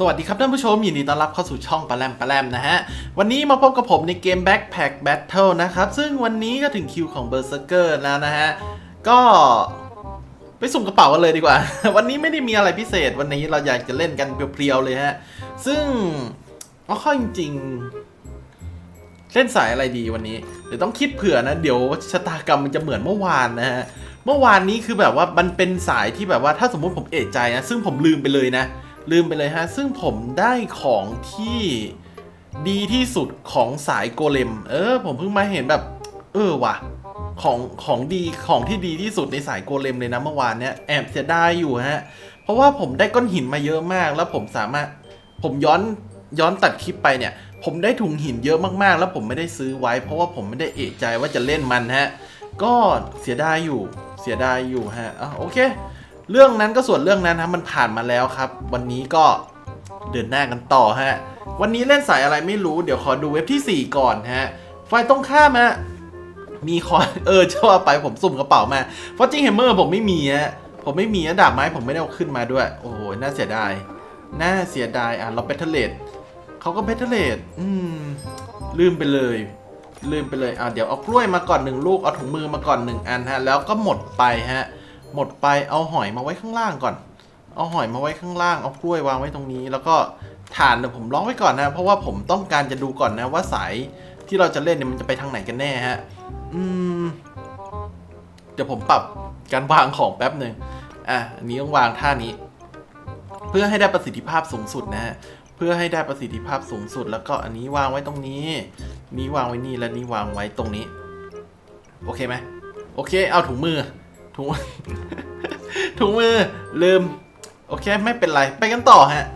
สวัสดีครับท่านผู้ชม ยินดีต้อนรับเข้าสู่ช่องปลาแรมปลาแรมนะฮะ วันนี้มาพบกับผมในเกม Backpack Battle นะครับ ซึ่งวันนี้ก็ถึงคิวของ Berserker แล้วนะฮะ ก็ไปสุ่มกระเป๋ากันเลยดีกว่า วันนี้ไม่ได้มีอะไรพิเศษวันนี้เราอยากจะเล่นกันเพียวๆเลยฮะ ซึ่งเอาข้อจริงๆ เล่นสายอะไรดีวันนี้เดี๋ยวต้องคิดเผื่อนะ เดี๋ยวชะตากรรมมันจะเหมือนเมื่อวานนะฮะเมื่อวานนี้คือแบบว่ามันเป็นสายที่แบบว่าถ้าสมมุติผมเอะใจนะซึ่งผมลืมไปเลยนะ ลืมไปเลยฮะ ซึ่งผมได้ของที่ดีที่สุดของสายโกเลม เออ ผมเพิ่งมาเห็นแบบ เออว่ะ ของของดีของที่ดีที่สุดในสายโกเลมเลยนะเมื่อวานเนี้ยแอบเสียดายอยู่ฮะ เพราะว่าผมได้ก้อนหินมาเยอะมาก แล้วผมสามารถผมย้อนย้อนตัดคลิปไปเนี่ย ผมได้ถุงหินเยอะมากๆ แล้วผมไม่ได้ซื้อไว้ เพราะว่าผมไม่ได้เอะใจว่าจะเล่นมันฮะ ก็เสียดายอยู่เสียดายอยู่ฮะอะโอเค เรื่องนั้นก็ส่วนเรื่องนั้นนะมันผ่านมาแล้วครับ วันนี้ก็เดินหน้ากันต่อฮะ วันนี้เล่นสายอะไรไม่รู้เดี๋ยวขอดูเว็บที่ 4 ก่อนฮะไฟตรงข้ามฮะมีคอยเออจะว่าไปผมสุ่มกระเป๋ามาฟอจิงแฮมเมอร์ผมไม่มีฮะผมไม่มีดาบไม้ผมไม่ได้เอาขึ้นมาด้วย โอ้โหน่าเสียดายน่าเสียดายอะเราเบทเทเลตเขาก็เบทเทเลตอืมลืมไปเลย ลืมไปเลยอะเดี๋ยวเอากล้วยมาก่อนหนึ่งลูกเอาถุงมือมาก่อนหนึ่งอันฮะ แล้วก็หมดไปฮะ หมดไปเอาหอยมาไว้ข้างล่างก่อน เอาหอยมาไว้ข้างล่างเอากล้วยวางไว้ตรงนี้ แล้วก็ฐานเดี๋ยวผมล็อกไว้ก่อนนะ เพราะว่าผมต้องการจะดูก่อนนะว่าสายที่เราจะเล่นเนี่ยมันจะไปทางไหนกันแน่ฮะ อืม เดี๋ยวผมปรับการวางของแป๊บหนึ่งอะอันนี้ต้องวางท่านี้ เพื่อให้ได้ประสิทธิภาพสูงสุดนะฮะเพื่อให้ได้ประสิทธิภาพสูงสุด แล้วก็อันนี้วางไว้ตรงนี้ นี้วางไว้นี่และนี้วางไว้ตรงนี้ โอเคไหมโอเค เอาถุงมือ ถุงถุงมือลืม โอเค ไม่เป็นไร ไปกันต่อฮะ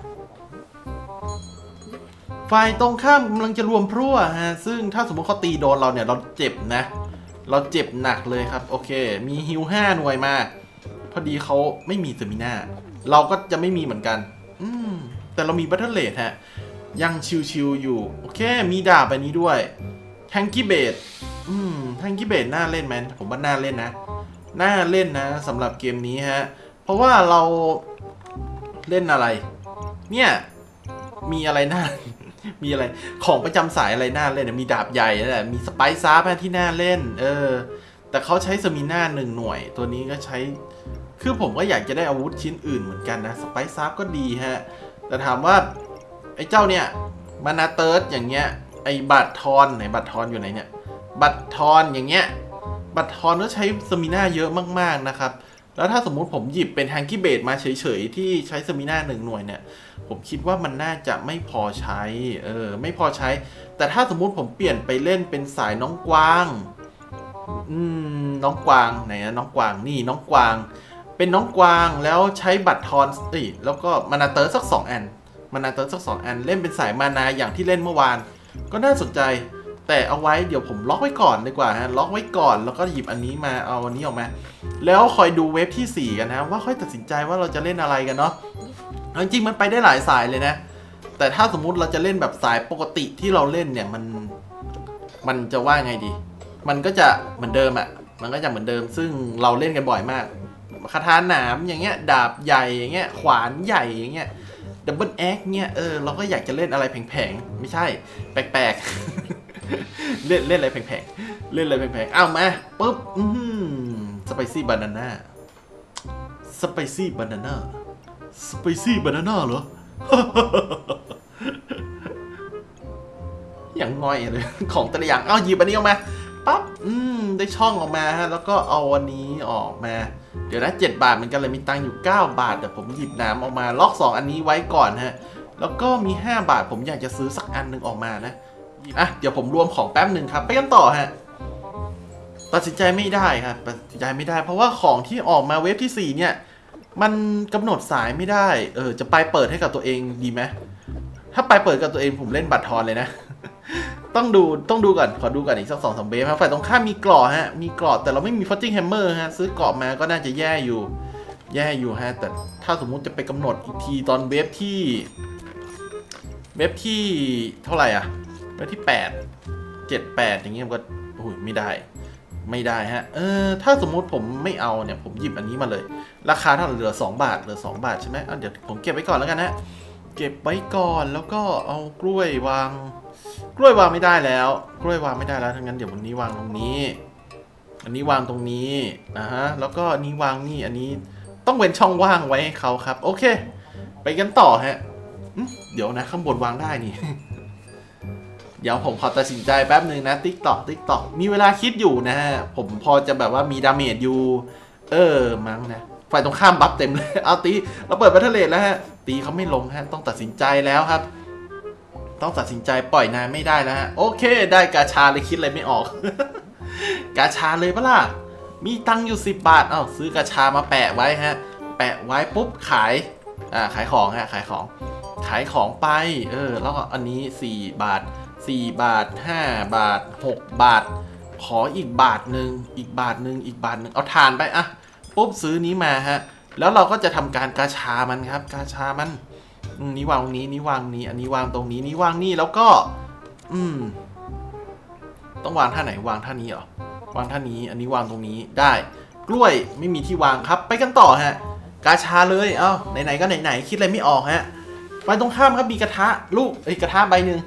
ฝ่ายตรงข้ามกำลังจะรวมพรั่วฮะ ซึ่งถ้าสมมติเขาตีโดนเราเนี่ย เราเจ็บนะ เราเจ็บหนักเลยครับ โอเค มีฮิวห้าหน่วยมา พอดีเขาไม่มีเซมินาเราก็จะไม่มีเหมือนกัน อืม แต่เรามีบัตเทอร์เลดฮะ ยังชิวๆอยู่ โอเค มีดาบอันนี้ด้วย แทงกี้เบดอืม แทงกี้เบดน่าเล่นไหมผมว่าน่าเล่นนะ น่าเล่นนะสำหรับเกมนี้ฮะ เพราะว่าเราเล่นอะไร เนี่ย มีอะไรน่า มีอะไร ของประจำสายอะไรน่าเล่นนะมีดาบใหญ่นั่นแหละ มีสไปซ์ซาร์ที่น่าเล่น เออ แต่เขาใช้สมิน่าหนึ่งหน่วย ตัวนี้ก็ใช้ คือผมก็อยากจะได้อาวุธชิ้นอื่นเหมือนกันนะ สไปซ์ซาร์ก็ดีฮะ แต่ถามว่า ไอ้เจ้าเนี่ย มานาเติร์ดอย่างเงี้ย ไอ้บัตรทอนไหนบัตรทอนอยู่ไหนเนี่ย บัตรทอนอย่างเงี้ย บัตรทอนก็ใช้สมิน่าเยอะมากๆนะครับ แล้วถ้าสมมุติผมหยิบเป็นแฮงกี้เบดมาเฉยๆ ที่ใช้สมิน่าหนึ่งหน่วยเนี่ย ผมคิดว่ามันน่าจะไม่พอใช้ เออ ไม่พอใช้ แต่ถ้าสมมุติผมเปลี่ยนไปเล่นเป็นสายน้องกวาง อืม น้องกวางไหนนะน้องกวางนี่น้องกวาง เป็นน้องกวางแล้วใช้บัตรทอนเอ้ยแล้วก็มานาเตอร์สักสองอันมานาเตอร์สักสองอันเล่นเป็นสายมานาอย่างที่เล่นเมื่อวาน ก็น่าสนใจ แต่เอาไว้เดี๋ยวผมล็อกไว้ก่อนดีกว่าฮะล็อกไว้ก่อนแล้วก็หยิบอันนี้มาเอาอันนี้ออกมา แล้วคอยดูเว็บที่ 4 กันนะว่าค่อยตัดสินใจว่าเราจะเล่นอะไรกันเนาะจริงๆมันไปได้หลายสายเลยนะ แต่ถ้าสมมุติเราจะเล่นแบบสายปกติที่เราเล่นเนี่ยมันมันจะว่าไงดี มันก็จะเหมือนเดิมอะ่ะมันก็จะเหมือนเดิม ซึ่งเราเล่นกันบ่อยมากคาถาหนามอย่างเงี้ยดาบใหญ่อย่างเงี้ยขวานใหญ่อย่างเงี้ยดับเบิลแอคเงี้ยเออเราก็อยากจะเล่นอะไรแผงๆ ไม่ใช่ แปลกๆ เล่นเล่นอะไรแผงๆ เล่นอะไรแผงๆ เอามาปุ๊บอืมสไปซี่บานาน่า สไปซี่บานาน่า สไปซี่บานาน่าเหรอ อย่างง่อยเลย ของแต่ละอย่าง เอาหยิบอันนี้ออกมา ปั๊บ อืม ได้ช่องออกมาฮะ แล้วก็เอาอันนี้ออกมา เดี๋ยวนะ7บาทเหมือนกันเลย มีตังค์อยู่ 9 บาท แต่ผมหยิบน้ำออกมา ล็อก 2 อันนี้ไว้ก่อนฮะ แล้วก็มี 5 บาท ผมอยากจะซื้อสักอันหนึ่งออกมานะ อะเดี๋ยวผมรวมของแป๊บหนึ่งครับ ไปกันต่อฮะตัดสินใจไม่ได้ครับตัดสินใจไม่ได้ เพราะว่าของที่ออกมาเว็บที่ 4 เนี่ย มันกำหนดสายไม่ได้ เออ จะไปเปิดให้กับตัวเองดีไหมถ้าไปเปิดกับตัวเองผมเล่นบัตรทอนเลยนะ ต้องดูต้องดูก่อน ขอดูก่อนอีกสักสองสามเบฟครับฝ่ายตรงข้ามมีกรอฮะ มีกรอแต่เราไม่มีฟอตติ้งแฮมเมอร์ฮะ ซื้อกรอบมาก็น่าจะแย่อยู่ แย่อยู่ฮะ แต่ถ้าสมมุติจะไปกำหนดอีกทีตอนเวฟที่ เวฟที่เท่าไหร่อะ เวที่แปดเจ็ดแปดอย่างเงี้ยก็โอ้ยไม่ได้ ไม่ได้ฮะ เออ ถ้าสมมุติผมไม่เอาเนี่ย ผมหยิบอันนี้มาเลย ราคาเท่าไหร่เหลือ 2 บาท เหลือ 2 บาทใช่ไหมอะเดี๋ยวผมเก็บไว้ก่อนแล้วกันนะเก็บไว้ก่อนแล้วก็เอากล้วยวาง กล้วยวางไม่ได้แล้ว กล้วยวางไม่ได้แล้วทั้งนั้นเดี๋ยววันนี้วางตรงนี้ อันนี้วางตรงนี้นะฮะแล้วก็นี้วางนี่อันนี้ต้องเว้นช่องว่างไว้ให้เขาครับ โอเค ไปกันต่อฮะเดี๋ยวนะข้างบนวางได้นี่ เดี๋ยวผมขอตัดสินใจแป๊บหนึ่งนะติ๊กตอกติ๊กตอกมีเวลาคิดอยู่นะฮะ ผมพอจะแบบว่ามีดาเมจอยู่ เออ มั้งนะฝ่ายตรงข้ามบัฟเต็มเลย เอาตีเราเปิดบัตเทอร์เลแล้วฮะ ตีเขาไม่ลงฮะ ต้องตัดสินใจแล้วครับ ต้องตัดสินใจปล่อยนายไม่ได้แล้วฮะ โอเค ได้กาชาเลยคิดอะไรไม่ออก กาชาเลยปะล่ะ มีตังอยู่ 10 บาท เอ้าซื้อกาชามาแปะไว้ฮะ แปะไว้ปุ๊บขาย อ่า ขายของฮะ ขายของ ขายของไป เออ แล้วก็อันนี้ 4 บาท 4 บาท 5 บาท 6 บาท ขออีกบาทหนึ่งอีกบาทหนึ่งอีกบาทหนึ่งเอาทานไปอะปุ๊บซื้อนี้มาฮะ แล้วเราก็จะทำการกาชามันครับ กาชามันนี้วางตรงนี้นี้วางนี้ อันนี้วางตรงนี้นี้วางนี่แล้วก็ อืม ต้องวางท่าไหนวางท่านี้เหรอวางท่านี้ อันนี้วางตรงนี้ได้ กล้วยไม่มีที่วางครับ ไปกันต่อฮะ กาชาเลยเอ้าไหนๆก็ไหนๆคิดอะไรไม่ออกฮะไปตรงข้ามครับมีกระทะลูกเอ้ยกระทะใบหนึ่ง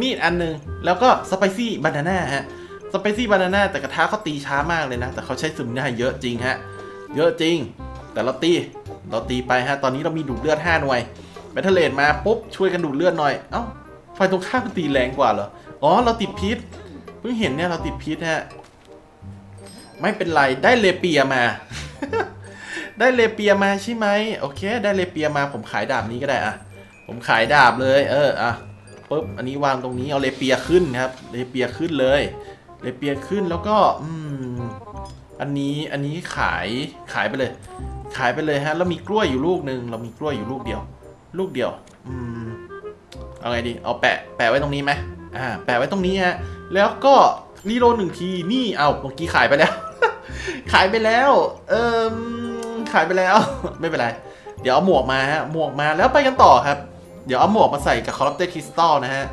มีดอันหนึ่งแล้วก็สไปซี่บานาน่าฮะสไปซี่บานาน่าแต่กระทะเขาตีช้ามากเลยนะ แต่เขาใช้ซึมได้เยอะจริงฮะ เยอะจริง แต่เราตีเราตีไปฮะ ตอนนี้เรามีดูดเลือด 5 หน่วยแบทเทเลนมาปุ๊บช่วยกันดูดเลือดหน่อย เอ้าไฟตรงข้ามมันตีแรงกว่าเหรอ อ๋อ เราติดพิษ เพิ่งเห็นเนี่ยเราติดพิษฮะ ไม่เป็นไร ได้เลเปียมา ได้เลเปียมาใช่ไหม โอเค ได้เลเปียมา ผมขายดาบนี้ก็ได้อะ ผมขายดาบเลย เออ อะ ปุ๊บอันนี้วางตรงนี้เอาเลเปียขึ้นครับเลเปียขึ้นเลยเลเปียขึ้นแล้วก็อืมอันนี้อันนี้ขายขายไปเลย ขายไปเลยฮะแล้วมีกล้วยอยู่ลูกหนึ่งเรามีกล้วยอยู่ลูกเดียว ลูกเดียวอืมเอาไงดีเอาแปะแปะไว้ตรงนี้ไหมอ่าแปะไว้ตรงนี้ฮะแล้วก็รีโลหนึ่งทีนี่เอาเมื่อกี้ขายไปแล้ว ขายไปแล้วเอิมขายไปแล้ว ไม่เป็นไร เดี๋ยวเอาหมวกมาฮะหมวกมาแล้วไปกันต่อครับ เดี๋ยวเอาหมวกมาใส่กับคอร์รัปเตอร์คริสตัลนะฮะ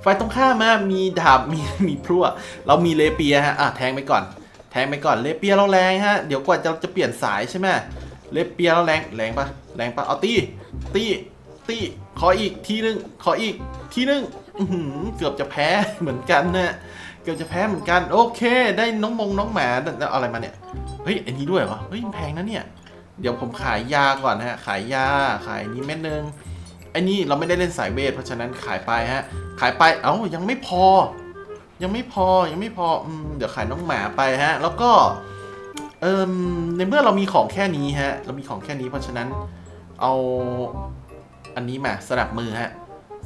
ไฟตรงข้ามมามีดาบมีมีพลั่ว เรามีเลเปียฮะอะแทงไปก่อน แทงไปก่อนเลเปียเราแรงฮะเดี๋ยวกว่าจะจะเปลี่ยนสายใช่ไหมเลเปียเราแรงแรงปะแรงปะเอาตีตีตีขออีกทีนึงขออีกทีนึงเกือบจะแพ้เหมือนกันนะเกือบจะแพ้เหมือนกันโอเค ได้น้องมงน้องหมาแล้อะไรมาเนี่ยเฮ้ยอันนี้ด้วยเหรอเฮ้ยแพงนะเนี่ยเดี๋ยวผมขายยาก่อนนะฮะ ขายยา ขายนี้เม็ดนึง ไอ้นี่เราไม่ได้เล่นสายเวท เพราะฉะนั้นขายไปฮะ ขายไป เอ้ายังไม่พอ ยังไม่พอ ยังไม่พออืมเดี๋ยวขายน้องหมาไปฮะ แล้วก็ เอิมในเมื่อเรามีของแค่นี้ฮะ เรามีของแค่นี้ เพราะฉะนั้น เอาอันนี้มาสนับมือฮะ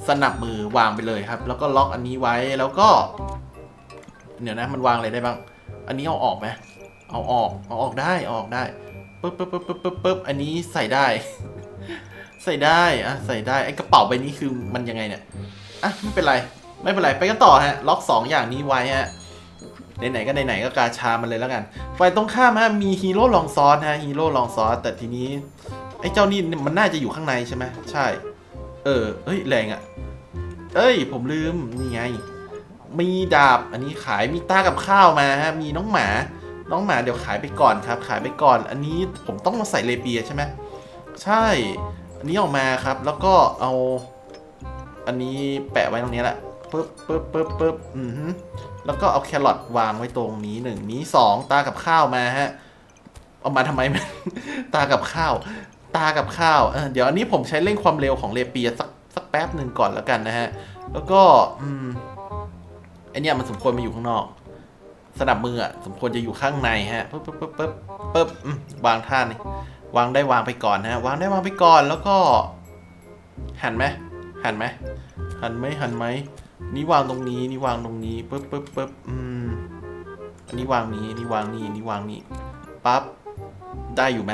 สนับมือวางไปเลยครับ แล้วก็ล็อกอันนี้ไว้ แล้วก็ เดี๋ยวนะมันวางอะไรได้บ้าง อันนี้เอาออกไหมเอาออก เอาออกได้ อออกได้ปึ๊บปึ๊บปึ๊บปึ๊บปึ๊บปึ๊บอันนี้ใส่ได้ ใส่ได้อะใส่ได้ไอ้กระเป๋าใบนี้คือมันยังไงเนี่ยอะไม่เป็นไรไม่เป็นไรไปกันต่อฮะล็อก 2 อย่างนี้ไว้ฮะไหนๆก็ไหนๆก็กาชามันเลยแล้วกันฝ่ายตรงข้ามฮะมีฮีโร่ลองซอสฮะฮีโร่ลองซอสแต่ทีนี้ไอ้เจ้านี่มันน่าจะอยู่ข้างในใช่ไหมใช่ เออเอ้ยแรงอะเอ้ย ผมลืมนี่ไง มีดาบอันนี้ขายมีต้ากับข้าวมาฮะมีน้องหมา น้องหมาเดี๋ยวขายไปก่อนครับ ขายไปก่อน อันนี้ผมต้องมาใส่เลเปียใช่ไหมใช่ นนี้ออกมาครับ แล้วก็เอา อันนี้แปะไว้ตรงนี้แหละปึ๊บปึ๊บปึ๊บปึ๊บอือฮึแล้วก็เอาแครอทวางไว้ตรงนี้หนึ่งนี้สองตากับข้าวมาฮะ เอามาทำไม ตากับข้าว ตากับข้าวเเดี๋ยวอันนี้ผมใช้เร่งความเร็วของเลเปียสักสักแป๊บหนึ่งก่อนแล้วกันนะฮะ แล้วก็อืมไอเนี้ยมันสมควรมาอยู่ข้างนอก สนับมืออะสมควรจะอยู่ข้างในฮะปึ๊บปึ๊บปึ๊บปึ๊บปึ๊บวางท่านี่ วางได้วางไปก่อนนะฮะวางได้วางไปก่อนแล้วก็ หันไหมหันไหมหันไหมหันไหมนี่วางตรงนี้นี่วางตรงนี้ปึ๊บปึ๊บปึ๊บอืมอันนี้วางนี้นี่วางนี่นี่วางนี่ปั๊บได้อยู่ไหม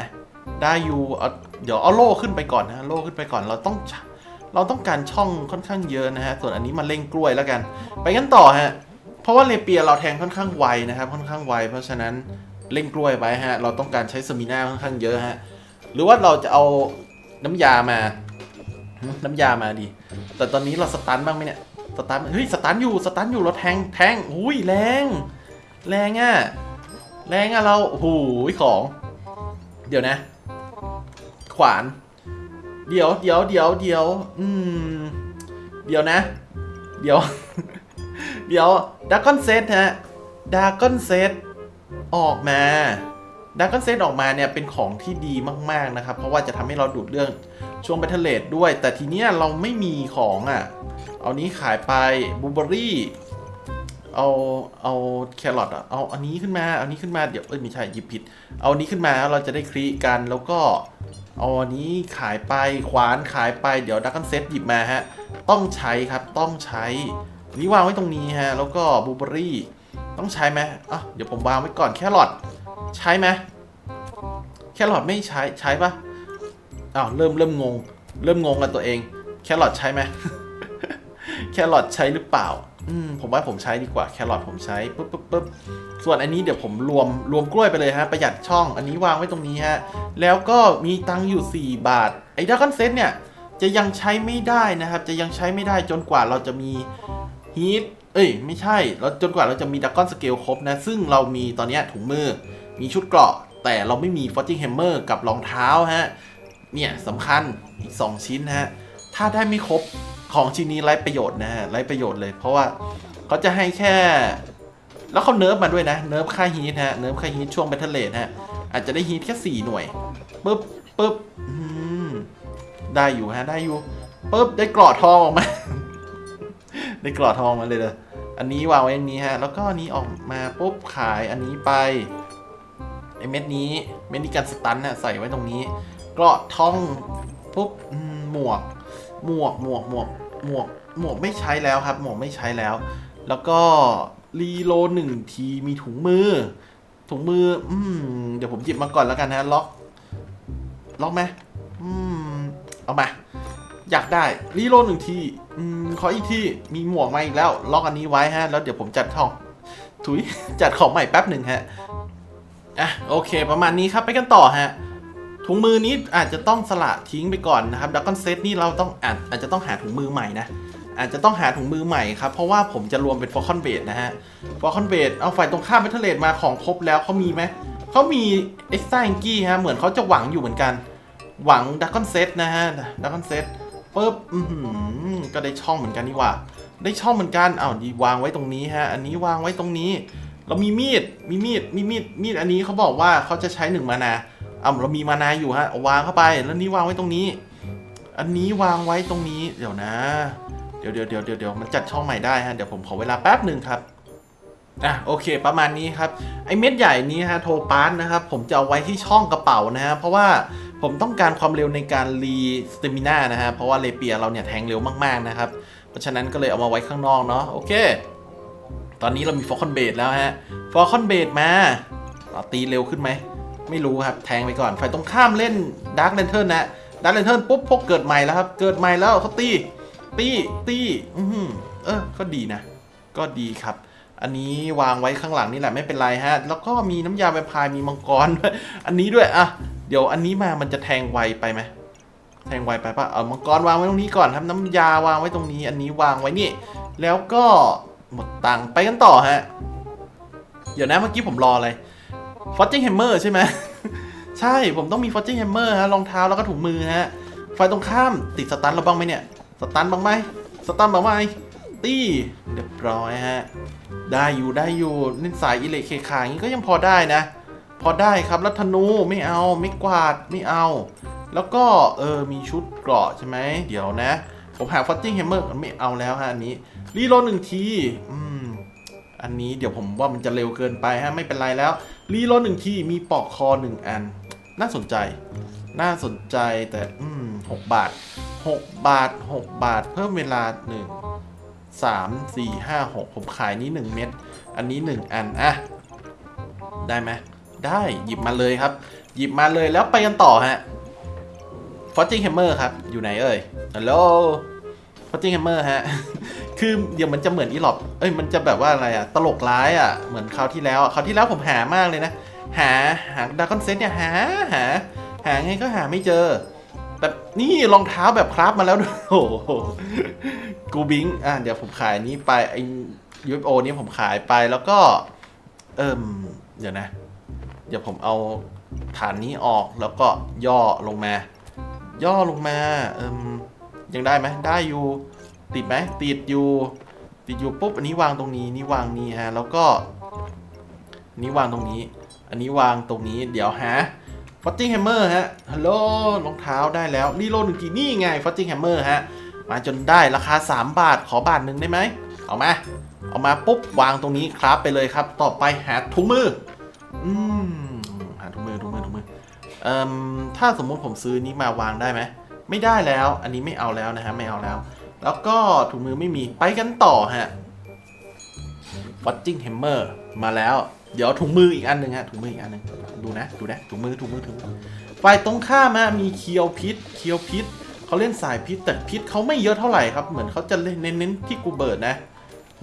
ได้อยู่เอาเดี๋ยวเอาโล่ขึ้นไปก่อนนะโล่ขึ้นไปก่อนเราต้องเราต้องการช่องค่อนข้างเยอะนะฮะ ส่วนอันนี้มาเล่งกล้วยแล้วกัน ไปกันต่อฮะ เพราะว่าเลเปียเราแทงค่อนข้างไวนะครับ ค่อนข้างไว เพราะฉะนั้นเล่งกล้วยไปฮะ เราต้องการใช้สมิน่าค่อนข้างเยอะฮะ หรือว่าเราจะเอาน้ำยามา น้ำยามาดี แต่ตอนนี้เราสตันบ้างไหมเนี่ย สตัน เฮ้ย สตันอยู่ สตันอยู่เราแทง แทงอุ้ยแรง แรงอะ แรงอะเราโอ้โหของ เดี๋ยวนะ ขวาน เดี๋ยว เดี๋ยว เดี๋ยว เดี๋ยว อืม เดี๋ยวนะ เดี๋ยว เดี๋ยวดากอนเซตฮะดากอนเซตออกมา ดากอนเซตออกมาเนี่ยเป็นของที่ดีมาก ๆ นะครับ เพราะว่าจะทำให้เราดูดเรื่องช่วงเบทเทเลดด้วย แต่ทีเนี้ยเราไม่มีของอะ เอานี้ขายไปบูเบอรี่เอาเอาแครอทอะเอาอันนี้ขึ้นมาเอานี้ขึ้นมาเดี๋ยวเอ้ยไม่ใช่หยิบผิด เอาอันนี้ขึ้นมาแล้วเราจะได้คลีกันแล้วก็เอาอันนี้ขายไปขวานขายไปเดี๋ยวดักกันเซตหยิบมาฮะต้องใช้ครับต้องใช้นนี้วางไว้ตรงนี้ฮะแล้วก็บูเบอรี่ต้องใช้ไหมอะเดี๋ยวผมวางไว้ก่อนแครอท ใช้ไหมแครอทไม่ใช้ใช้ปะอ้าวเริ่มเริ่มงง เริ่มงงกับตัวเอง แครอทใช้ไหมแครอทใช้หรือเปล่า อืมผมว่าผมใช้ดีกว่าแครอทผมใช้ปุ๊บปุ๊บปุ๊บส่วนอันนี้เดี๋ยวผมรวมรวมกล้วยไปเลยฮะประหยัดช่องอันนี้วางไว้ตรงนี้ฮะ แล้วก็มีตังอยู่ 4 บาท ไอ้ดักคอนเซ็ตเนี่ย จะยังใช้ไม่ได้นะครับ จะยังใช้ไม่ได้จนกว่าเราจะมีฮีทเอ้ย ไม่ใช่ เราจนกว่าเราจะมีดักคอนสเกลครบนะ ซึ่งเรามีตอนนี้ถุงมือ มีชุดเกราะ แต่เราไม่มีฟอร์จิงแฮมเมอร์กับรองเท้าฮะ เนี่ยสำคัญอีก 2 ชิ้นฮะ ถ้าได้ไม่ครบของชิ้นนี้ไร้ประโยชน์นะฮะไร้ประโยชน์เลย เพราะว่าเขาจะให้แค่ แล้วเขาเนิร์ฟมาด้วยนะ เนิร์ฟค่าฮีทฮะ เนิร์ฟค่าฮีทช่วงแบทเทเลฮะ อาจจะได้ฮีทแค่ 4 หน่วยปึ๊บปึ๊บได้อยู่ฮะ ได้อยู่ปึ๊บได้กรอดทองออกมา ได้กรอดทองมาเลยเลยอันนี้วางไว้อย่างนี้ฮะ แล้วก็อันนี้ออกมาปุ๊บขายอันนี้ไป เม็ดนี้เม็ดนี้กันสตันน่ะใส่ไว้ตรงนี้กรอดทองปุ๊บหมวก หมวกหมวกหมวกหมวกหมวกไม่ใช้แล้วครับ หมวกไม่ใช้แล้ว แล้วก็รีโลหนึ่งทีมีถุงมือ ถุงมือ อืมเดี๋ยวผมหยิบมาก่อนแล้วกันนะล็อก ล็อกไหมอืมเอามา อยากได้รีโลหนึ่งทีอืมขออีกทีมีหมวกมาอีกแล้ว ล็อกอันนี้ไว้ฮะ แล้วเดี๋ยวผมจัดของถุย จัดของใหม่แป๊บหนึ่งฮะ อะโอเค ประมาณนี้ครับไปกันต่อฮะถุงมือนี้อาจจะต้องสละทิ้งไปก่อนนะครับดักกอนเซตนี่เราต้องอาจอาจจะต้องหาถุงมือใหม่นะอาจจะต้องหาถุงมือใหม่ครับ เพราะว่าผมจะรวมเป็นฟอร์คอนเบดนะฮะฟอร์คอนเบดเอาฝ่ายตรงข้ามเบทเทเลตมาของครบแล้วเขามีไหมเขามีเอ็กซ์ต้าแองกี้ฮะเหมือนเขาจะหวังอยู่เหมือนกัน หวังดักกอนเซตนะฮะดักกอนเซตปุ๊บก็ได้ช่องเหมือนกันนี่ว่า ได้ช่องเหมือนกันอ้าวดีวางไว้ตรงนี้ฮะ อันนี้วางไว้ตรงนี้ เรามีมีด มีมีด มีมีด มีดอันนี้เขาบอกว่าเขาจะใช้หนึ่งมานาอ่าเรามีมานาอยู่ฮะวางเข้าไป แล้วนี้วางไว้ตรงนี้ อันนี้วางไว้ตรงนี้ เดี๋ยวนะ เดี๋ยวเดี๋ยวเดี๋ยวเดี๋ยวเดี๋ยวมันจัดช่องใหม่ได้ฮะ เดี๋ยวผมขอเวลาแป๊บหนึ่งครับ อะโอเค ประมาณนี้ครับ ไอเม็ดใหญ่นี้ฮะโทปาร์นะครับ ผมจะเอาไว้ที่ช่องกระเป๋านะฮะ เพราะว่าผมต้องการความเร็วในการรีสเตมิน่านะฮะ เพราะว่าเลเปียเราเนี่ยแทงเร็วมากๆนะครับ เพราะฉะนั้นก็เลยเอามาไว้ข้างนอกเนาะ โอเค ตอนนี้เรามีฟอร์คอนเบดแล้วฮะฟอร์คอนเบดมาเอาตีเร็วขึ้นไหม ไม่รู้ครับ แทงไปก่อน ฝ่ายตรงข้ามเล่นดาร์ l เลนเทิร์นนะดาร์ l เลนเทิร์นปุ๊บพกเกิดใหม่แล้วครับ เกิดใหม่แล้วเขาตี ตีตีอือหือเออ ก็ดีนะ ก็ดีครับ อันนี้วางไว้ข้างหลังนี่แหละไม่เป็นไรฮะ แล้วก็มีน้ำยาแวมพร์มีมังกรด้วยอันนี้ด้วยอะเดี๋ยวอันนี้มามันจะแทงไวไปไหมแทงไวไปปะเอามังกรวางไว้ตรงนี้ก่อนครับน้ำยาวางไว้ตรงนี้ อันนี้วางไว้นี่ แล้วก็ หมดตังค์ไปกันต่อฮะ เดี๋ยวนะเมื่อกี้ผมรออะไรฟอ r จิ n งแฮมเมอร์ใช่ไหม ใช่ผมต้องมีฟอ r จิ n งแฮมเมอร์ฮะรองเท้าแล้วก็ถุงมือฮะไฟตรงข้ามติดสตันเราบ้างไหมเนี่ย สตันบ้างไหมสตันบ้างไหมตีเรียบร้อยฮะ ได้อยู่ได้อยู่นี่สายอิเล็กเคขาอย่างนี้ก็ยังพอได้นะ พอได้ครับแล้วธนูไม่เอาไม่กวาดไม่เอา แล้วก็เออมีชุดเกราะใช่ไหมเดี๋ยวนะ ผมหาฟอ r จิ n งแฮมเมอร์ไม่เอาแล้วฮะอันนี้รีโหลดหนึ่งทีอืมอันนี้เดี๋ยวผมว่ามันจะเร็วเกินไปฮะไม่เป็นไรแล้วรีโหลดหนึ่งทีมีปอกคอหนึ่งอัน น่าสนใจ น่าสนใจแต่อืมหกบาทหกบาทหกบาท เพิ่มเวลาหนึ่งสามสี่ห้าหกผมขายนี้หนึ่งเม็ดอันนี้หนึ่งอันอะได้ไหมได้หยิบมาเลยครับ หยิบมาเลยแล้วไปกันต่อฮะฟอร์จิงแฮมเมอร์ครับ อยู่ไหนเอ่ยฮัลโหล ฟอร์จิงแฮมเมอร์ฮะ คือเดี๋ยวมันจะเหมือนอีหลอบเอ้ยมันจะแบบว่าอะไรอะตลกร้ายอะเหมือนคราวที่แล้วอะคราวที่แล้วผมหามากเลยนะ หาหาดากอนเซตเนี่ยหาหา หาไงก็หาไม่เจอ แต่นี่รองเท้าแบบคราฟมาแล้วด้วยโอ้โหกูบิงอะเดี๋ยวผมขายนี้ไปไอ้ UFO นี้ผมขายไปแล้วก็เอิ่มเดี๋ยวนะ เดี๋ยวผมเอาฐานนี้ออกแล้วก็ย่อลงมา ย่อลงมาเอิม ยังได้ไหมได้อยู่ติดไหมติดอยู่ ติดอยู่ปุ๊บอันนี้วางตรงนี้นี่วางนี่ฮะแล้วก็อันนี้วางตรงนี้ อันนี้วางตรงนี้เดี๋ยวหาฟอตติ้งแฮมเมอร์ฮะฮัลโหลรองเท้าได้แล้วรีโหลดหนึ่งทีนี่ไงฟอตติ้งแฮมเมอร์ฮะมาจนได้ราคา 3 บาทขอบาทหนึ่งได้ไหมเอามาเอามาปุ๊บวางตรงนี้ครับไปเลยครับ ต่อไปหาถุงมืออืมหาถุงมือถุงมือถุงมือเอ่มถ้าสมมุติผมซื้อนี้มาวางได้ไหม ไม่ได้แล้ว อันนี้ไม่เอาแล้วนะฮะไม่เอาแล้ว แล้วก็ถุงมือไม่มีไปกันต่อฮะ Watching Hammer มาแล้ว เดี๋ยวถุงมืออีกอันหนึ่งฮะถุงมืออีกอันหนึ่งดูนะดูนะถุงมือถุงมือถุงมือฝ่ายตรงข้ามฮะมีเคียวพิษเคียวพิษเขาเล่นสายพิษแต่พิษเขาไม่เยอะเท่าไหร่ครับเหมือนเขาจะเล่นเน้นที่กูเบิร์ดนะ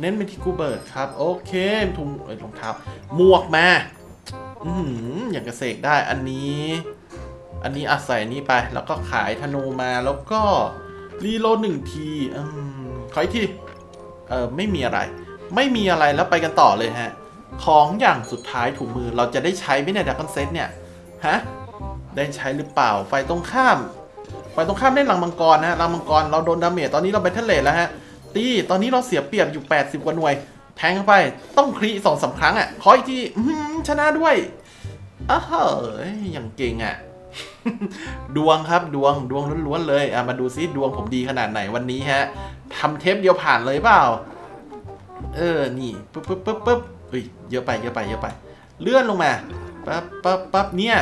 เน้นไปที่กูเบิร์ดครับโอเคถุงรองเท้าหมวกมาอือหืออย่างกระเสกได้อันนี้ อันนี้อาศัยนี้ไป แล้วก็ขายธนูมาแล้วก็รีโลหนึ่งทีอืมขออีกทีเออไม่มีอะไร ไม่มีอะไรแล้วไปกันต่อเลยฮะ ของอย่างสุดท้ายถุงมือเราจะได้ใช้ไหมเนี่ยดักคอนเซตเนี่ยฮะได้ใช้หรือเปล่าไฟตรงข้ามไฟตรงข้ามได้ลังมังกรนะลังมังกรเราโดนดาเมจตอนนี้เราเบทเทเลแล้วฮะตีตอนนี้เราเสียเปรียบอยู่ 80 กว่าหน่วย แทงเข้าไปต้องคลีสองสามครั้งอะขออีกทีอื้อหือชนะด้วยอ้าวเฮ้ยอย่างเก่งอะ ดวงครับดวงดวงล้วนๆเลยอะมาดูซิดวงผมดีขนาดไหนวันนี้ฮะทำเทปเดียวผ่านเลยเปล่า เออนี่ปึ๊บปึ๊บปึ๊บปึ๊บเฮ้ยเยอะไปเยอะไปเยอะไป เลื่อนลงมาปั๊บปั๊บปั๊บเนี่ย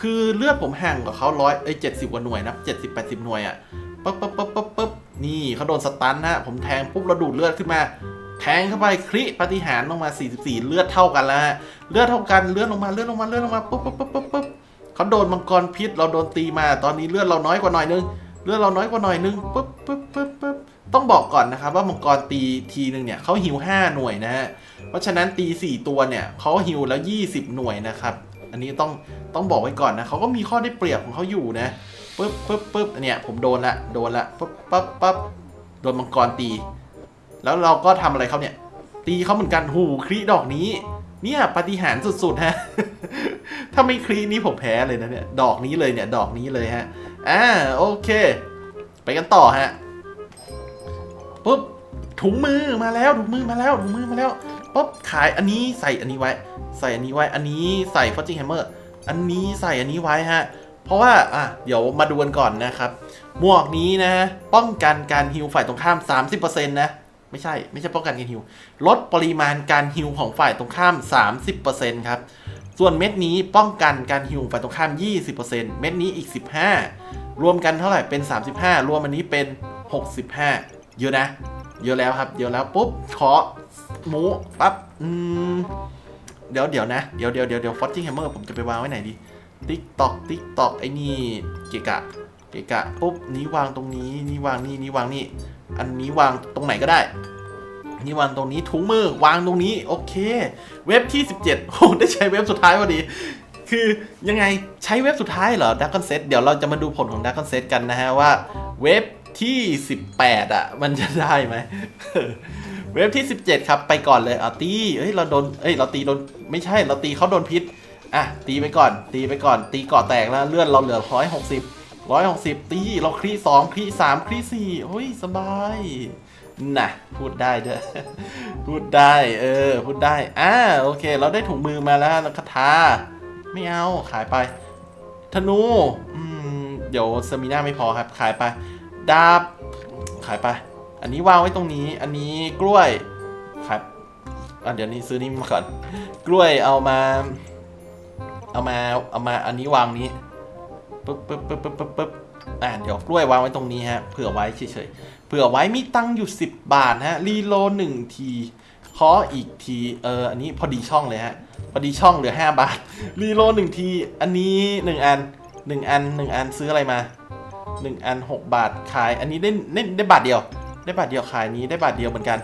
คือเลือดผมห่างกับเขาร้อยเอ้ยเจ็ดสิบกว่าหน่วยนะเจ็ดสิบแปดสิบหน่วยอะปั๊บปั๊บปั๊บปั๊บปั๊บนี่เขาโดนสตันฮะผมแทงปุ๊บเราดูดเลือดขึ้นมาแทงเข้าไปคลิปฏิหารลงมา 44 เลือดเท่ากันแล้วฮะ เลือดเท่ากัน เลือดลงมา เลือดลงมา เลือดลงมา ปุ๊บปุ๊บปุ๊บปุ๊บปุ๊บ เขาโดนมังกรพิษ เราโดนตีมา ตอนนี้เลือดเราน้อยกว่าหน่อยนึง เลือดเราน้อยกว่าหน่อยนึงปุ๊บปุ๊บปุ๊บปุ๊บต้องบอกก่อนนะครับว่ามังกรตีทีนึงเนี่ยเขาหิว5หน่วยนะฮะ เพราะฉะนั้นตี 4 ตัวเนี่ยเขาหิวแล้ว 20 หน่วยนะครับ อันนี้ต้องต้องบอกไว้ก่อนนะเขาก็มีข้อได้เปรียบของเขาอยู่นะปึ๊บปึ๊บปึ๊บเนี่ยผมโดนละโดนละปึ๊บปั๊บปั๊บโดนมังกรตี แล้วเราก็ทำอะไรเขาเนี่ย ตีเขาเหมือนกันหูครีดอกนี้ เนี่ยปฏิหารสุดๆฮะ ถ้าไม่ครีนี้ผมแพ้เลยนะเนี่ย ดอกนี้เลยเนี่ย ดอกนี้เลยฮะ อ่า โอเค ไปกันต่อฮะ ปุ๊บ ถุงมือมาแล้ว ถุงมือมาแล้ว ถุงมือมาแล้ว ปุ๊บ ขายอันนี้ใส่อันนี้ไว้ ใส่อันนี้ไว้ อันนี้ใส่ฟอ g จิงแฮมเมอร์ อันนี้ใส่อันนี้ไว้ฮะ เพราะว่า อะ เดี๋ยวมาดูกันก่อนนะครับ หมวกนี้นะ ป้องกันการฮิวฝ่ายตรงข้าม 30%นะ ไม่ใช่ ไม่ใช่ป้องกันการฮิว ลดปริมาณการฮิวของฝ่ายตรงข้าม 30%ครับ ส่วนเม็ดนี้ป้องกันการฮิวฝ่ายตรงข้าม 20%เม็ดนี้อีก 15 รวมกันเท่าไหร่เป็น 35 รวมอันนี้เป็น 65 เยอะนะ เยอะแล้วครับ เยอะแล้วปุ๊บ ขอหมูปั๊บ อืม เดี๋ยวเดี๋ยวนะ เดี๋ยวเดี๋ยวเดี๋ยวเดี๋ยวฟอตจิ้งแฮมเมอร์ผมจะไปวางไว้ไหนดี ติ๊กตอก ติ๊กตอก ไอ้นี่ เกะกะ เกะกะ ปุ๊บ นี้วางตรงนี้ นี่วางนี่ นี่วางนี่ อันนี้วางตรงไหนก็ได้นี่วางตรงนี้ถุงมือวางตรงนี้โอเค เว็บที่ 17โอ้ได้ใช้เว็บสุดท้ายพอดี คือยังไงใช้เว็บสุดท้ายเหรอ d ั c ก n Set เดี๋ยวเราจะมาดูผลของ d ั c ก n Set กันนะฮะว่าเว็บที่ 18 อะ มันจะได้ไหมเว็บที่ 17 ครับ ไปก่อนเลยเอาตีเอ้ยเราโดนเอ้ยเราตีโดนไม่ใช่เราตีเขาโดนพิษอะตีไปก่อน ตีไปก่อน ตีกาะแตกแล้วเลื่อนเราเหลือร้อยหกสิบ ร้อยหกสิบตีเราคลีสองคลีสามคลีสี่โอ้ยสบายนะพูดได้ด้วยพูดได้ เออ พูดได้ อ่า โอเค เราได้ถุงมือมาแล้วแล้วคาถาไม่เอา ขายไป ธนู อืม เดี๋ยวสมิน่าไม่พอครับ ขายไป ดาบ ขายไป อันนี้วางไว้ตรงนี้ อันนี้กล้วย ครับอะเดี๋ยวนี้ซื้อนี่มาก่อน กล้วยเอามา เอามา เอามา อันนี้วางนี้ ปึ๊บปึ๊บปึ๊บปึ๊บปึ๊บปึ๊บอ่าเดี๋ยวกล้วยวางไว้ตรงนี้ฮะเผื่อไว้เฉยๆเผื่อไว้มีตังอยู่ 10 บาทฮะรีโลหนึ่งทีขออีกทีเอออันนี้พอดีช่องเลยฮะพอดีช่องเหลือ 5 บาทรีโลหนึ่งที อันนี้ 1 อัน 1 อัน 1 อันซื้ออะไรมา 1 อัน 6 บาทขาย อันนี้ได้ได้ได้บาทเดียว ได้บาทเดียวขายนี้ได้บาทเดียวเหมือนกัน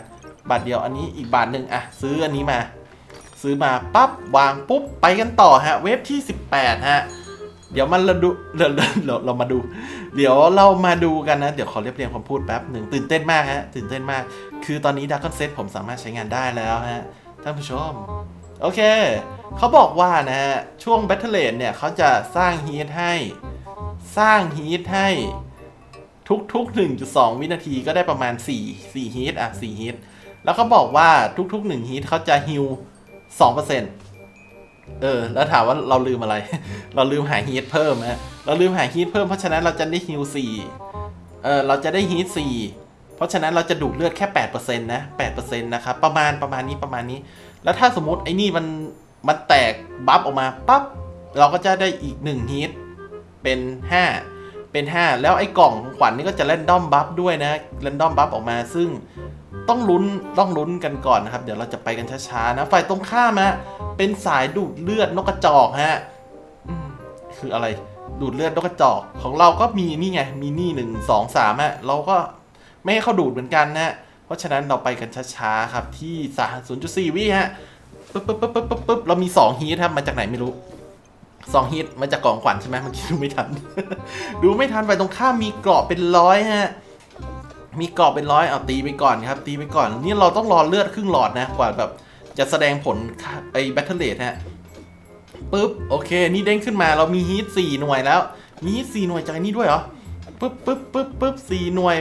บาทเดียวอันนี้อีกบาทหนึ่งอะซื้ออันนี้มา ซื้อมาปั๊บวางปุ๊บไปกันต่อฮะเว็บที่ 18 ฮะ เดี๋ยวมันเราดูเราเราเรามาดู เดี๋ยวเรามาดูกันนะ เดี๋ยวขอเรียบเรียงคำพูดแป๊บหนึ่งตื่นเต้นมากฮะ ตื่นเต้นมาก คือตอนนี้ดักคอนเซ็ตผมสามารถใช้งานได้แล้วฮะ ท่านผู้ชม โอเค เขาบอกว่านะฮะ ช่วง Battle Rate เนี่ยเขาจะสร้างฮีทให้ สร้างฮีทให้ทุกๆ 1.2 วินาทีก็ได้ประมาณ 4 4ฮีทอะ4ฮีทแล้วเขาบอกว่าทุกๆ 1ฮีทเขาจะฮิล2% เออ แล้วถามว่าเราลืมอะไร เราลืมหาฮีทเพิ่มฮะเราลืมหาฮีทเพิ่มเพราะฉะนั้นเราจะได้ฮิล4เออเราจะได้ฮีท4เพราะฉะนั้นเราจะดูดเลือดแค่8%นะ8%นะครับประมาณประมาณนี้ประมาณนี้ แล้วถ้าสมมติไอ้นี่มันมันแตกบัฟออกมาปั๊บเราก็จะได้อีก1ฮีทเป็น5เป็น 5 แล้วไอ้กล่องของขวัญนี่ก็จะแรนดอมบัฟด้วยนะแรนดอมบัฟออกมาซึ่ง ต้องลุ้นต้องลุ้นกันก่อนนะครับ เดี๋ยวเราจะไปกันช้าๆนะ ฝ่ายตรงข้ามฮะเป็นสายดูดเลือดนกกระจอกฮะคืออะไรดูดเลือดนกกระจอกของเราก็มีนี่ไงมีนี่หนึ่งสองสามฮะเราก็ไม่ให้เขาดูดเหมือนกันนะเพราะฉะนั้นเราไปกันช้าๆครับที่สาศูนย์จุดสี่วิฮะปึ๊บปึ๊บปึ๊บปึ๊บปึ๊บปึ๊บเรามีสองฮีทครับมาจากไหนไม่รู้สองฮีทมาจากกล่องขวัญใช่ไหมเมื่อกี้ดูไม่ทัน ดูไม่ทันไปตรงข้ามมีเกราะเป็นร้อยฮะ มีกราะเป็นร้อยเอาตีไปก่อนครับ ตีไปก่อน นี่เราต้องรอเลือดครึ่งหลอดนะกว่าแบบจะแสดงผลไอ้แบตเทอร์เลทฮะปึ๊บโอเค นี่เด้งขึ้นมาเรามีฮีทสี่หน่วยแล้ว มีฮีทสี่หน่วยจากนี่ด้วยเหรอปึ๊บปึ๊บปึ๊บปึ๊บสี่หน่วย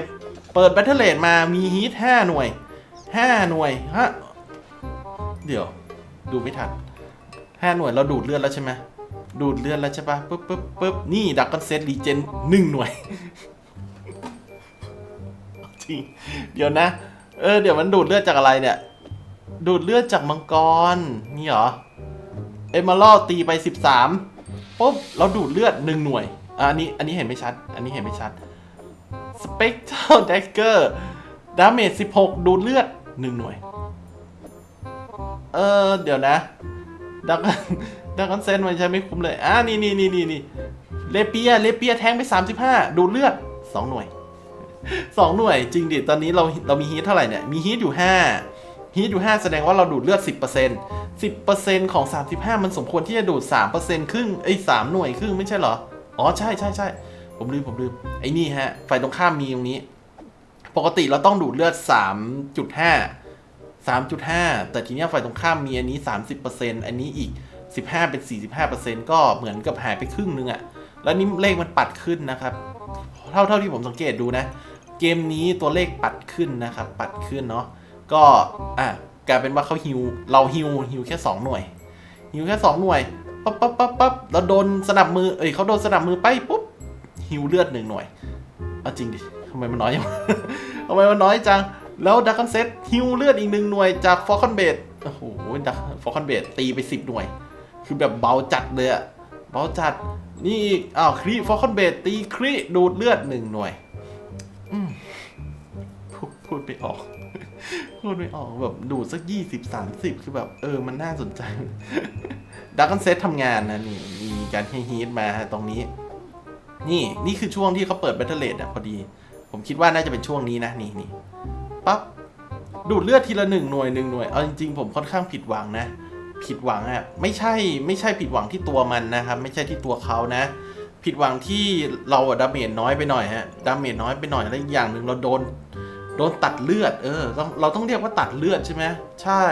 เปิดแบตเทอร์เลทมามีฮีทห้าหน่วยห้าหน่วยฮะเดี๋ยว ดูไม่ทันห้าหน่วยเราดูดเลือดแล้วใช่ไหมดูดเลือดแล้วใช่ปะปึ๊บปึ๊บปึ๊บนี่ดักกันเซตรีเจนหนึ่งหน่วย จริง เดี๋ยวนะ เออ เดี๋ยวมันดูดเลือดจากอะไรเนี่ย ดูดเลือดจากมังกร นี่เหรอ เอมาลอตีไป 13ปุ๊บเราดูดเลือดหนึ่งหน่วยอะอันนี้ อันนี้เห็นไม่ชัด อันนี้เห็นไม่ชัด Spectral Dagger ดาเมจ16 ดูดเลือด1หน่วย เออ เดี๋ยวนะ ดักดักกันเซนมันใช้ไม่คุ้มเลย อ่านี่นี่นี่นี่นี่เลเปีย เลเปียแทงไป 35 ดูดเลือด 2 หน่วย สองหน่วยจริงดิ ตอนนี้เราเรามีฮีทเท่าไหร่เนี่ย มีฮีทอยู่ 5 ฮีทอยู่ 5 แสดงว่าเราดูดเลือด 10% 10%ของ 35 มันสมควรที่จะดูด 3%ครึ่งไอ้ย3หน่วยครึ่งไม่ใช่เหรอ อ๋อ ใช่ใช่ใช่ผมลืม ผมลืม ไอ้นี่ฮะ ฝ่ายตรงข้ามมีตรงนี้ ปกติเราต้องดูดเลือด 3.5 3.5 แต่ทีนี้ฝ่ายตรงข้ามมีอันนี้ 30%อันนี้อีก 15 เป็น 45%ก็เหมือนกับหายไปครึ่งนึงอะแล้วนี่เลขมันปัดขึ้นนะครับ เท่าเท่าที่ผมสังเกตดูนะ เกมนี้ตัวเลขปัดขึ้นนะครับปัดขึ้นเนาะก็อะกลายเป็นว่าเขาฮิวเราฮิวฮิวแค่ 2 หน่วยฮิวแค่ 2 หน่วยปั๊บปั๊บปั๊บปั๊บเราโดนสนับมือเอ้ยเขาโดนสนับมือไปปุ๊บฮิวเลือดหนึ่งหน่วยเอาจริงดิทำไมมันน้อยจังทำไมมันน้อยจังแล้วดักกันเซ็ตฮิวเลือดอีกหนึ่งหน่วยจากฟอร์คอนเบดโอ้โหดักฟอร์คอนเบดตีไป 10 หน่วย คือแบบเบาจัดเลยอะเบาจัดนี่อีกอ้าวครีฟอร์คอนเบดตีครีดูดเลือดหนึ่งหน่วย พูดไม่ออก พูดไม่ออกแบบดูสักยี่สิบสามสิบคือแบบ เออ มันน่าสนใจดักกันเซตทำงานนะนี่มีการให้ฮีทมาตรงนี้ นี่นี่คือช่วงที่เขาเปิด b บ t เ e อร์เลดอะพอดี ผมคิดว่าน่าจะเป็นช่วงนี้นะนี่นี่ปั๊บดูดเลือดทีละหนึ่งหน่วยหนึ่งหน่วยเอาจริงๆผมค่อนข้างผิดหวังนะ ผิดหวังอะไม่ใช่ไม่ใช่ผิดหวังที่ตัวมันนะครับ ไม่ใช่ที่ตัวเขานะ ผิดหวังที่เราอะดาเมจน้อยไปหน่อยฮะดาเมจน้อยไปหน่อยแล้วอย่างหนึ่งเราโดน โดนตัดเลือด เออ เราต้องเรียกว่าตัดเลือดใช่ไหมใช่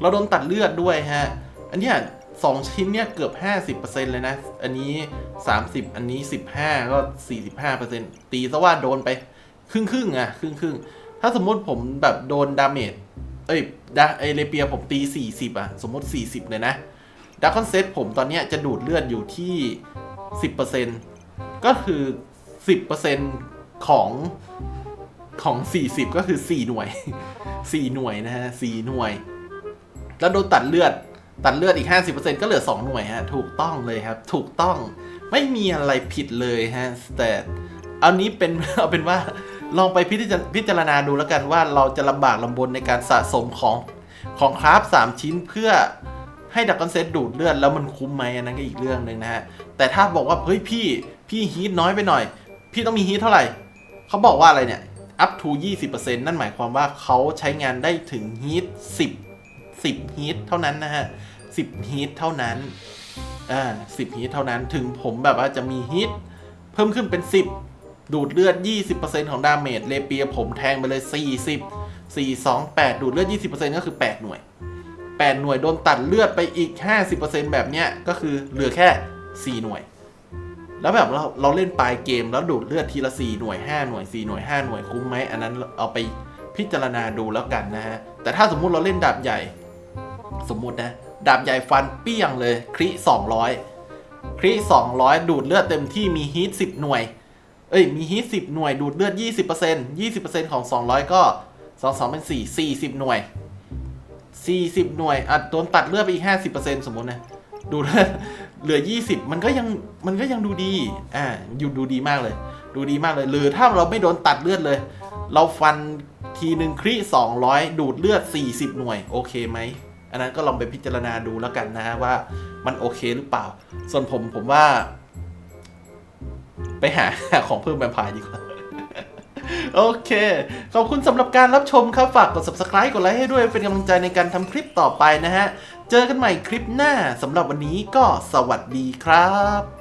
เราโดนตัดเลือดด้วยฮะ อันเนี้ยสองชิ้นเนี่ยเกือบ 50%เลยนะ อันนี้ 30 อันนี้ 15 ก็ 45%ตีซะว่าโดนไปครึ่งครึ่งอะครึ่งครึ่งถ้าสมมติผมแบบโดนดาเมจ เอ้ยดาไอเลเปียผมตี 40 อะ สมมติ 40 เลยนะดักคอนเซตผมตอนเนี้ยจะดูดเลือดอยู่ที่ 10%ก็คือ 10%ของ ของ 40 ก็คือ 4 หน่วย 4 หน่วยนะฮะ4หน่วย แล้วโดนตัดเลือด ตัดเลือดอีก 50%ก็เหลือ 2 หน่วยฮะ ถูกต้องเลยครับ ถูกต้อง ไม่มีอะไรผิดเลยฮะ แต่เอานี้เป็น เอาเป็นว่า ลองไปพิจารพิจารณาดูแล้วกันว่าเราจะลำบากลำบนในการสะสมของของคราฟสามชิ้นเพื่อให้ดักคอนเซตดูดเลือดแล้วมันคุ้มไหมอันนั้นก็อีกเรื่องหนึ่งนะฮะ แต่ถ้าบอกว่าเฮ้ยพี่พี่ฮีทน้อยไปหน่อย พี่ต้องมีฮีทเท่าไหร่เขาบอกว่าอะไรเนี่ย up to 20%นั่นหมายความว่าเขาใช้งานได้ถึงฮีท10 10ฮีทเท่านั้นนะฮะ 10ฮีทเท่านั้น อ่า10ฮีทเท่านั้น ถึงผมแบบว่าจะมีฮีทเพิ่มขึ้นเป็น 10 ดูดเลือด 20%ของดาเมจเลเปียผมแทงไปเลย 40 4 2 8 ดูดเลือด 20%ก็คือ 8 หน่วย 8 หน่วยโดนตัดเลือดไปอีก 50%แบบเนี้ย ก็คือเหลือแค่ 4 หน่วย แล้วแบบเราเราเล่นปลายเกมแล้วดูดเลือดทีละ4หน่วย5หน่วย4หน่วย5หน่วยคุ้มไหมอันนั้นเอาไปพิจารณาดูแล้วกันนะฮะแต่ถ้าสมมุติเราเล่นดาบใหญ่ สมมุตินะดาบใหญ่ฟันเปี้ยงเลยคริ200คริ200 ดูดเลือดเต็มที่มีฮีท10 หน่วย เอ้ยมีฮีท10 หน่วยดูดเลือด 20% 20%ของ 200 ก็ 22 เป็น4 40 หน่วย 40 หน่วยอะโดนตัดเลือดไปอีก 50%สมมุตินะ ดูเลือดเหลือ 20 มันก็ยังมันก็ยังดูดีอ่าอยู่ดูดีมากเลย ดูดีมากเลย หรือถ้าเราไม่โดนตัดเลือดเลย เราฟันทีหนึ่งคริ200 ดูดเลือด 40 หน่วย โอเคไหม อันนั้นก็ลองไปพิจารณาดูแล้วกันนะว่ามันโอเคหรือเปล่า ส่วนผมผมว่า ไปหาของเพิ่มแวมพร์ดีกว่า โอเค ขอบคุณสำหรับการรับชมครับ ฝากกด subscribe กดไลค์ให้ด้วยเป็นกำลังใจในการทำคลิปต่อไปนะฮะ เจอกันใหม่คลิปหน้าสำหรับวันนี้ก็สวัสดีครับ